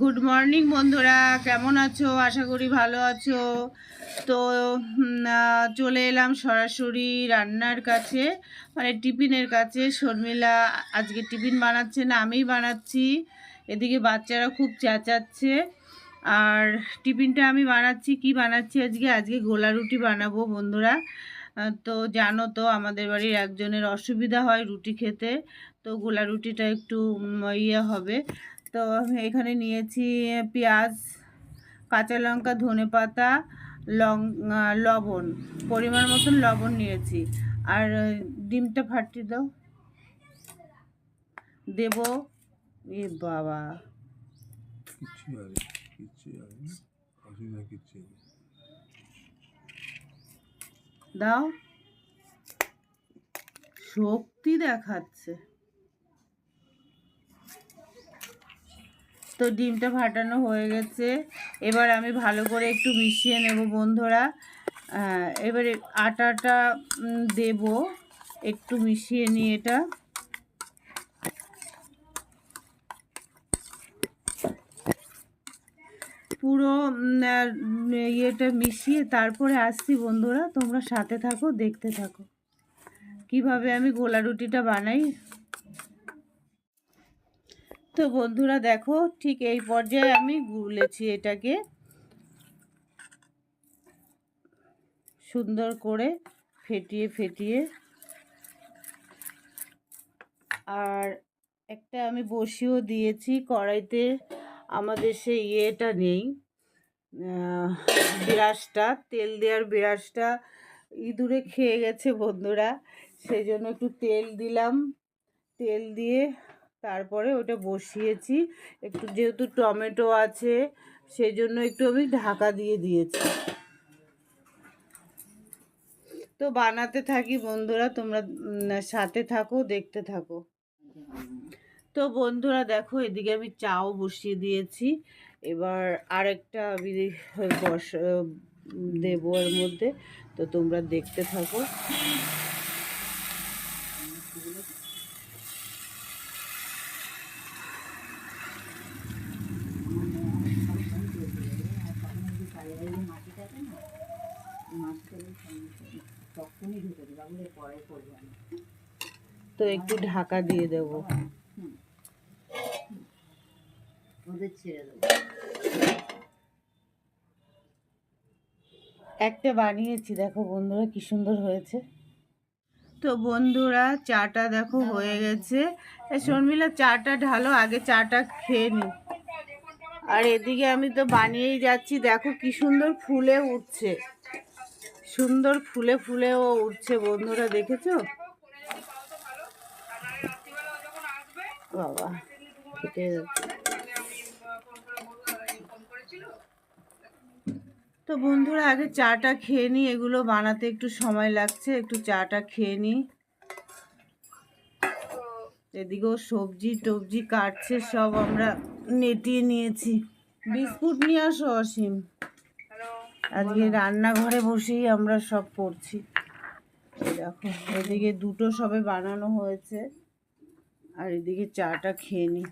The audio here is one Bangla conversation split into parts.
গুড মর্নিং বন্ধুরা। কেমন আছো? আশা করি ভালো আছো। তো চলে এলাম সরাসরি রান্নার কাছে মানে টিফিনের কাছে। শর্মিলা আজকে টিফিন বানাচ্ছে না, আমিই বানাচ্ছি। এদিকে বাচ্চারা খুব চেঁচাচ্ছে। আর টিফিনটা আমি বানাচ্ছি, কি বানাচ্ছি আজকে? আজকে গোলা রুটি বানাবো বন্ধুরা। তো জানো তো, আমাদের বাড়ির একজনের অসুবিধা হয় রুটি খেতে। তো গোলা রুটিটা একটু ইয়ে হবে। তো আমি এখানে নিয়েছি পেঁয়াজ কাঁচা লঙ্কা ধনে পাতা লং লবণ পরিমাণ মতন লবণ নিয়েছি। আর ডিমটা ফাটিয়ে দাও। দেব। এ বাবা। দাও। শক্তি দেখাচ্ছে। তো ডিমটা ফাটানো হয়ে গেছে। এবার আমি ভালো করে একটু মিশিয়ে নেব বন্ধুরা। এবারে আটাটা দেব। একটু মিশিয়ে নিয়ে এটা। পুরো ইয়েটা মিশিয়ে তারপরে আসছি বন্ধুরা। তোমরা সাথে থাকো, দেখতে থাকো। কীভাবে আমি গোলা রুটিটা বানাই তো বন্ধুরা দেখো, ঠিক এই পর্যায়ে আমি গুলেছি এটাকে। সুন্দর করে ফেটিয়ে ফেটিয়ে। আর একটা আমি বসিয়েও দিয়েছি কড়াইতে, আমাদের সেই ইয়েটা নেই বিরাসটা, তেল দেওয়ার বিরাসটা ইঁদুরে খেয়ে গেছে বন্ধুরা, সেই জন্য একটু তেল দিলাম। তেল দিয়ে তারপরে ওটা বসিয়েছি। একটু যেহেতু টমেটো আছে সেই জন্য একটু আমি ঢাকা দিয়ে দিয়েছি। তো বানাতে থাকি বন্ধুরা, তোমরা সাথে থাকো, দেখতে থাকো। তো বন্ধুরা দেখো, এদিকে আমি চাও বসিয়ে দিয়েছি। এবার আরেকটা আমি বস দেবো এর মধ্যে। তো তোমরা দেখতে থাকো। তো একটু ঢাকা দিয়ে দেবো। একটা বানিয়েছি দেখো বন্ধুরা কি সুন্দর হয়েছে। তো বন্ধুরা চাটা দেখো হয়ে গেছে। শর্মিলা চাটা ঢালো আগে চাটা খেয়ে নি আর এদিকে আমি তো বানিয়েই যাচ্ছি দেখো কি সুন্দর ফুলে উঠছে। সুন্দর ফুলে ফুলে ও উঠছে বন্ধুরা, দেখেছ? বাবা তো বন্ধুরা, আগে চাটা খেয়ে নিই এগুলো বানাতে একটু সময় লাগছে, একটু চাটা খেয়ে নিই এদিকেও সবজি টবজি কাটছে, সব আমরা নেটিয়ে নিয়েছি। বিস্কুট নিয়ে আসো, অসীম। আজকে রান্নাঘরে বসেই আমরা সব করছি। দেখো এদিকে দুটো সবে বানানো হয়েছে আর এদিকে চাটা খেয়ে নিই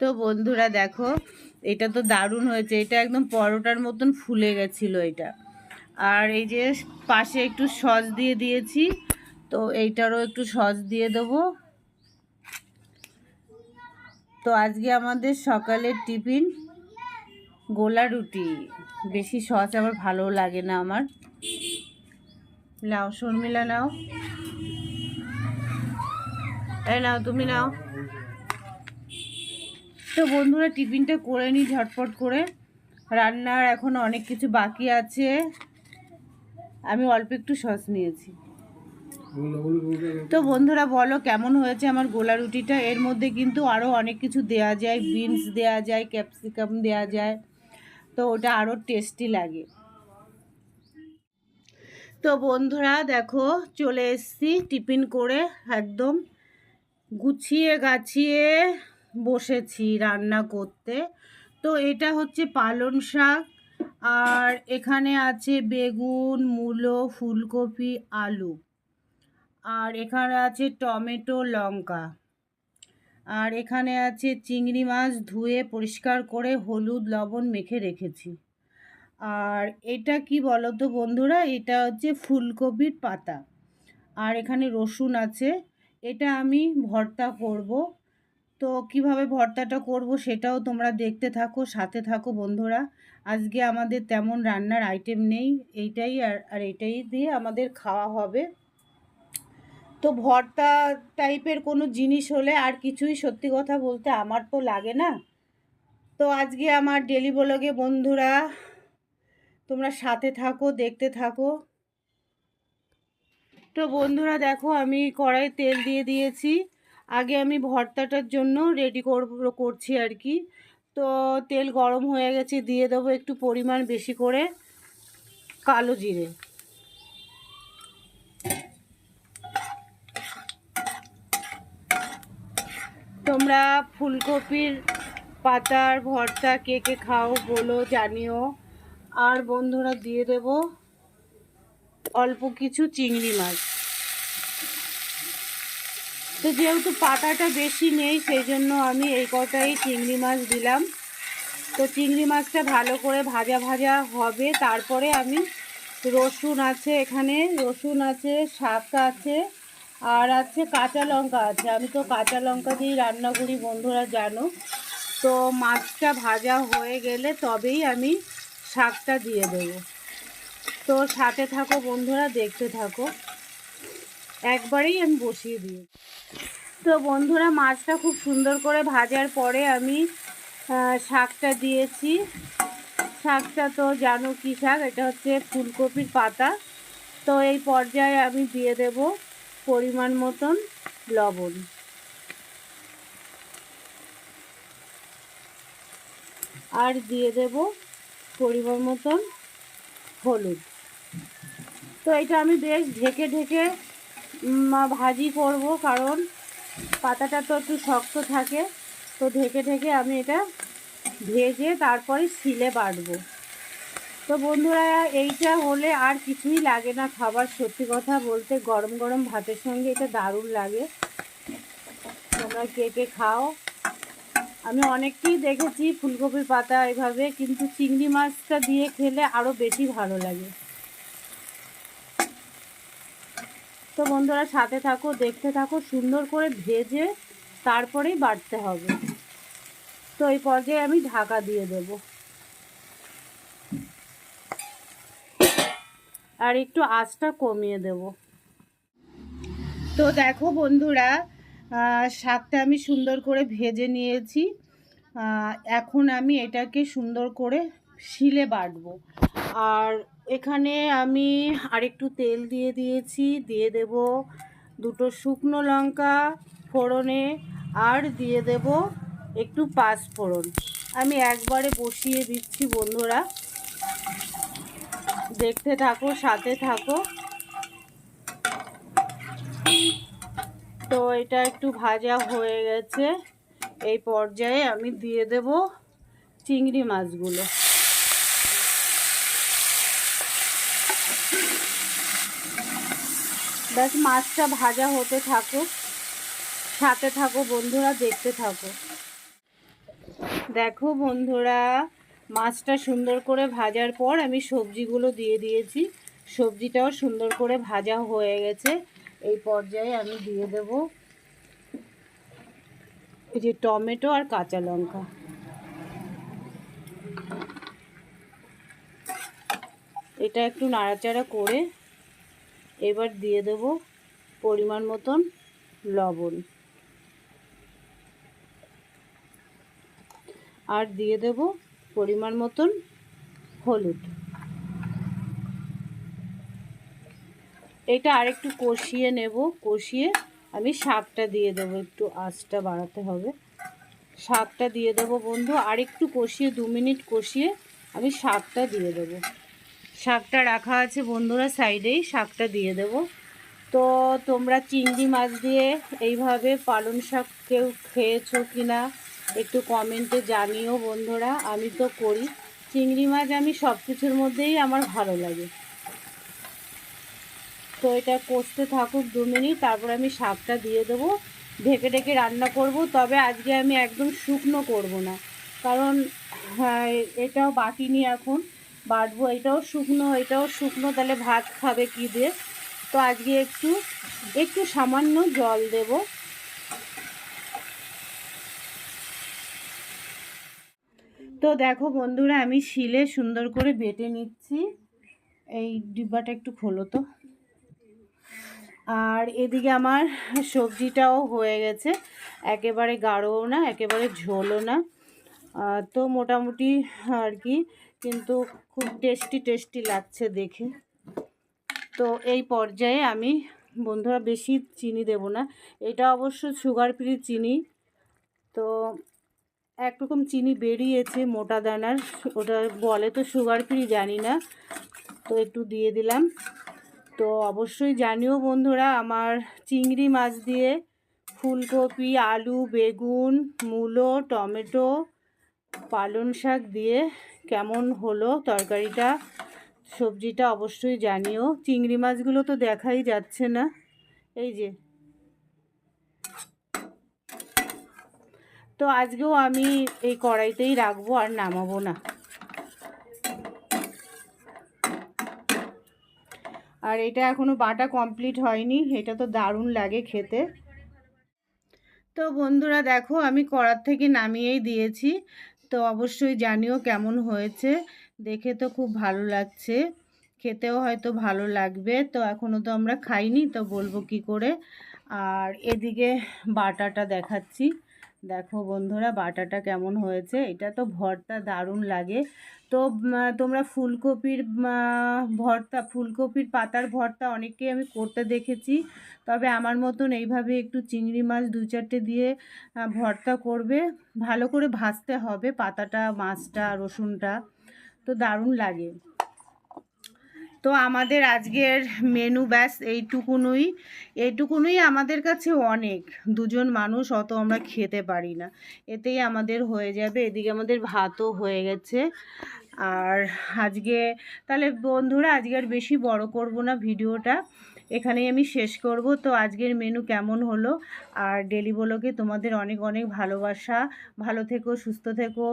তো বন্ধুরা দেখো এটা তো দারুণ হয়েছে এটা একদম পরোটার মতন ফুলে গেছিল এটা। আর এই যে পাশে একটু সস দিয়ে দিয়েছি তো এইটারও একটু সস দিয়ে দেবো। তো আজকে আমাদের সকালের টিফিন গোলা রুটি। বেশি সস আবার ভালো লাগে না আমার। নাও, শর্মিলা নাও। এই নাও, তুমি নাও। তো বন্ধুরা, টিফিনটা করে নিই ঝটপট করে। রান্নার এখন অনেক কিছু বাকি আছে। আমি অল্প একটু সস নিয়েছি। তো বন্ধুরা, বলো কেমন হয়েছে আমার গোলা রুটিটা? এর মধ্যে কিন্তু আরও অনেক কিছু দেওয়া যায়। বিনস দেওয়া যায়, ক্যাপসিকাম দেওয়া যায়। তো ওটা আরও টেস্টি লাগে। তো বন্ধুরা দেখো, চলে এসেছি টিফিন করে, একদম গুছিয়ে গাছিয়ে বসেছি রান্না করতে। তো এটা হচ্ছে পালং শাক, আর এখানে আছে বেগুন, মূলো, ফুলকপি, আলু। আর এখানে আছে টমেটো, লঙ্কা। আর এখানে আছে চিংড়ি মাছ ধুয়ে পরিষ্কার করে হলুদ লবণ মেখে রেখেছি। আর এটা কি বলো তো বন্ধুরা? এটা হচ্ছে ফুলকপির পাতা। আর এখানে রসুন আছে। এটা আমি ভর্তা করব। তো কীভাবে ভর্তাটা করব সেটাও তোমরা দেখতে থাকো, সাথে থাকো বন্ধুরা। আজকে আমাদের তেমন রান্নার আইটেম নেই। এইটাই আর আর এটাই দিয়ে আমাদের খাওয়া হবে। তো ভর্তা টাইপের কোনো জিনিস হলে আর কিছুই সত্যি কথা বলতে আমার তো লাগে না। তো আজকে আমার ডেলি ব্লগে বন্ধুরা, তোমরা সাথে থাকো, দেখতে থাকো। তো বন্ধুরা দেখো, আমি কড়াই তেল দিয়ে দিয়েছি। আগে আমি ভর্তাটার জন্য রেডি করছি আর কি। তো তেল গরম হয়ে গেছে, দিয়ে দেবো একটু পরিমাণ বেশি করে কালো জিরে। তোমরা ফুলকপির পাতার ভর্তা কে কে খাও বলো জানিও। আর বন্ধুরা দিয়ে দেব অল্প কিছু চিংড়ি মাছ। তো যেহেতু পাতাটা বেশি নেই, সেই জন্য আমি এই কটাই চিংড়ি মাছ দিলাম। তো চিংড়ি মাছটা ভালো করে ভাজা ভাজা হবে। তারপরে আমি রসুন আছে এখানে। রসুন আছে, শাক আছে। আর আছে কাঁচা লঙ্কা আছে। আমি তো কাঁচা লঙ্কা দিয়েই রান্না করি, বন্ধুরা জানো। তো মাছটা ভাজা হয়ে গেলে তবেই আমি শাকটা দিয়ে দেবো। তো সাথে থাকো বন্ধুরা, দেখতে থাকো। একবারেই আমি বসিয়ে দিই। তো বন্ধুরা, মাছটা খুব সুন্দর করে ভাজার পরে আমি শাকটা দিয়েছি। শাকটা তো জানো কী শাক? এটা হচ্ছে ফুলকপির পাতা। তো এই পর্যায়ে আমি দিয়ে দেব। পরিমাণ মতন লবণ। আর দিয়ে দেব পরিমাণ মতন হলুদ। তো এটা আমি বেশ ঢেকে ঢেকে ভাজি করব কারণ পাতাটা তো একটু শক্ত থাকে। তো ঢেকে ঢেকে আমি এটা ভেজে তারপরে শিলে বাটবো। তো বন্ধুরা, এইটা হলে আর কিছুই লাগে না খাবার। সত্যি কথা বলতে গরম গরম ভাতের সঙ্গে এটা দারুণ লাগে। তোমরা কে কে খাও? আমি অনেককেই দেখেছি ফুলকপির পাতা এভাবে, কিন্তু চিংড়ি মাছটা দিয়ে খেলে আরও বেশি ভালো লাগে। তো বন্ধুরা, সাথে থাকো, দেখতে থাকো, সুন্দর করে ভেজে তারপরেই বাটতে হবে। তো এই পর্যায়ে আমি ঢাকা দিয়ে দেব। আর একটু আঁচটা কমিয়ে দেব। তো দেখো বন্ধুরা শাকটা আমি সুন্দর করে ভেজে নিয়েছি। এখন আমি এটাকে সুন্দর করে শিলে বাটবো। আর এখানে আমি আরেকটু তেল দিয়ে দিয়েছি, দিয়ে দেব দুটো শুকনো লঙ্কা ফোড়নে আর দিয়ে দেব একটু পাঁচ ফোড়ন। আমি একবারে বসিয়ে দিচ্ছি বন্ধুরা। দেখতে থাকো, সাথে থাকো। তো এটা একটু ভাজা হয়ে গেছে। এই পর্যায়ে আমি দিয়ে দেব চিংড়ি মাছগুলো। ব্যাস, মাছটা ভাজা হতে থাকুক, সাথে থাকো বন্ধুরা, দেখতে থাকো। দেখো বন্ধুরা মাছটা সুন্দর করে ভাজার পর আমি সবজিগুলো দিয়ে দিয়েছি। সবজিটাও সুন্দর করে ভাজা হয়ে গেছে। এই পর্যায়ে আমি দিয়ে দেব এই যে টমেটো আর কাঁচা লঙ্কা। এটা একটু নাড়াচাড়া করে এবার দিয়ে দেব পরিমাণ মতন লবণ। আর দিয়ে দেব পরিমাণ মতন হলুদ। এটা আরেকটু কষিয়ে নেব, কষিয়ে আমি শাকটা দিয়ে দেব, একটু আঁচটা বাড়াতে হবে। শাকটা দিয়ে দেব বন্ধু, আরেকটু কষিয়ে, দু মিনিট কষিয়ে আমি শাকটা দিয়ে দেব। শাকটা রাখা আছে বন্ধুরা সাইডেই শাকটা দিয়ে দেব। তো তোমরা চিংড়ি মাছ দিয়ে এইভাবে পালং শাক কেউ খেয়েছো কি না একটু কমেন্টে জানিও বন্ধুরা, আমি তো করি। চিংড়ি মাছ আমি সব কিছুর মধ্যেই আমার ভালো লাগে। তো এটা কষতে থাকুক দু মিনিট, তারপর আমি শাকটা দিয়ে দেবো। ঢেকে ঢেকে রান্না করব, তবে আজকে আমি একদম শুকনো করব না। কারণ হ্যাঁ এটাও বাটিনি এখন। বাটবো, এটাও শুকনো এটাও শুকনো, তাহলে ভাত খাবে কি দিয়ে? তো আজকে একটু একটু সামান্য জল দেব। তো দেখো বন্ধুরা, আমি শিলে সুন্দর করে বেটে নিচ্ছি। এই ডিব্বাটা একটু খোলো তো। আর এদিকে আমার সবজিটাও হয়ে গেছে। একেবারে গাঢ়ও না, একেবারে ঝোলও না। তো মোটামুটি আর কি, কিন্তু খুব টেস্টি টেস্টি লাগছে দেখে। তো এই পর্যায়ে আমি, বন্ধুরা, বেশি চিনি দেব না। এটা অবশ্য সুগার ফ্রি চিনি। তো একরকম চিনি বেরিয়েছে মোটা দানার ওটা বলে তো সুগার ফ্রি জানি না। তো একটু দিয়ে দিলাম। তো অবশ্যই জানিও বন্ধুরা, আমার চিংড়ি মাছ দিয়ে ফুলকপি, আলু, বেগুন, মূলো, টমেটো, পালং শাক দিয়ে কেমন হলো তরকারিটা, সবজিটা অবশ্যই জানিও। চিংড়ি মাছগুলো তো দেখাই যাচ্ছে না। এই যে তো আজকেও আমি এই কড়াইতেই রাখব আর নামাবো না। আর এটা এখনও বাটা কমপ্লিট হয়নি, এটা তো দারুণ লাগে খেতে। তো বন্ধুরা দেখো, আমি কড়ার থেকে নামিয়েই দিয়েছি। তো অবশ্যই জানিও কেমন হয়েছে, দেখে তো খুব ভালো লাগছে। খেতেও হয়তো ভালো লাগবে, তো এখনও তো আমরা খাইনি, তো বলব কি করে। আর এদিকে বাটাটা দেখাচ্ছি। দেখো বন্ধুরা, বাটাটা কেমন হয়েছে? এটা তো ভর্তা দারুণ লাগে। তো তোমরা ফুলকপির ভর্তা, ফুলকপির পাতার ভর্তা অনেককেই আমি করতে দেখেছি। তবে আমার মতন এইভাবে একটু চিংড়ি মাছ দু চারটে দিয়ে ভর্তা করবে। ভালো করে ভাজতে হবে পাতাটা, মাছটা, রসুনটা। তো দারুণ লাগে। তো আমাদের আজকের মেনু ব্যাস এইটুকুনই। এইটুকুনই আমাদের কাছে অনেক। দুজন মানুষ, অত আমরা খেতে পারি না। এতেই আমাদের হয়ে যাবে। এদিকে আমাদের ভাতও হয়ে গেছে। আর আজকে, তাহলে বন্ধুরা, আজকে আর বেশি বড় করব না ভিডিওটা। এখানেই আমি শেষ করব। তো আজকের মেনু কেমন হলো? আর ডেলি বলোকে তোমাদের অনেক অনেক ভালোবাসা। ভালো থেকো সুস্থ থেকো।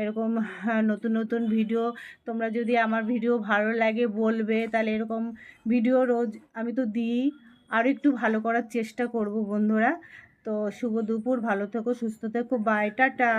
এরকম হ্যাঁ, নতুন নতুন ভিডিও তোমরা যদি আমার ভিডিও ভালো লাগে বলবে তাহলে এরকম ভিডিও রোজ আমি তো দিই। আরও একটু ভালো করার চেষ্টা করব বন্ধুরা। তো শুভ দুপুর ভালো থেকো সুস্থ থেকো। Bye tata!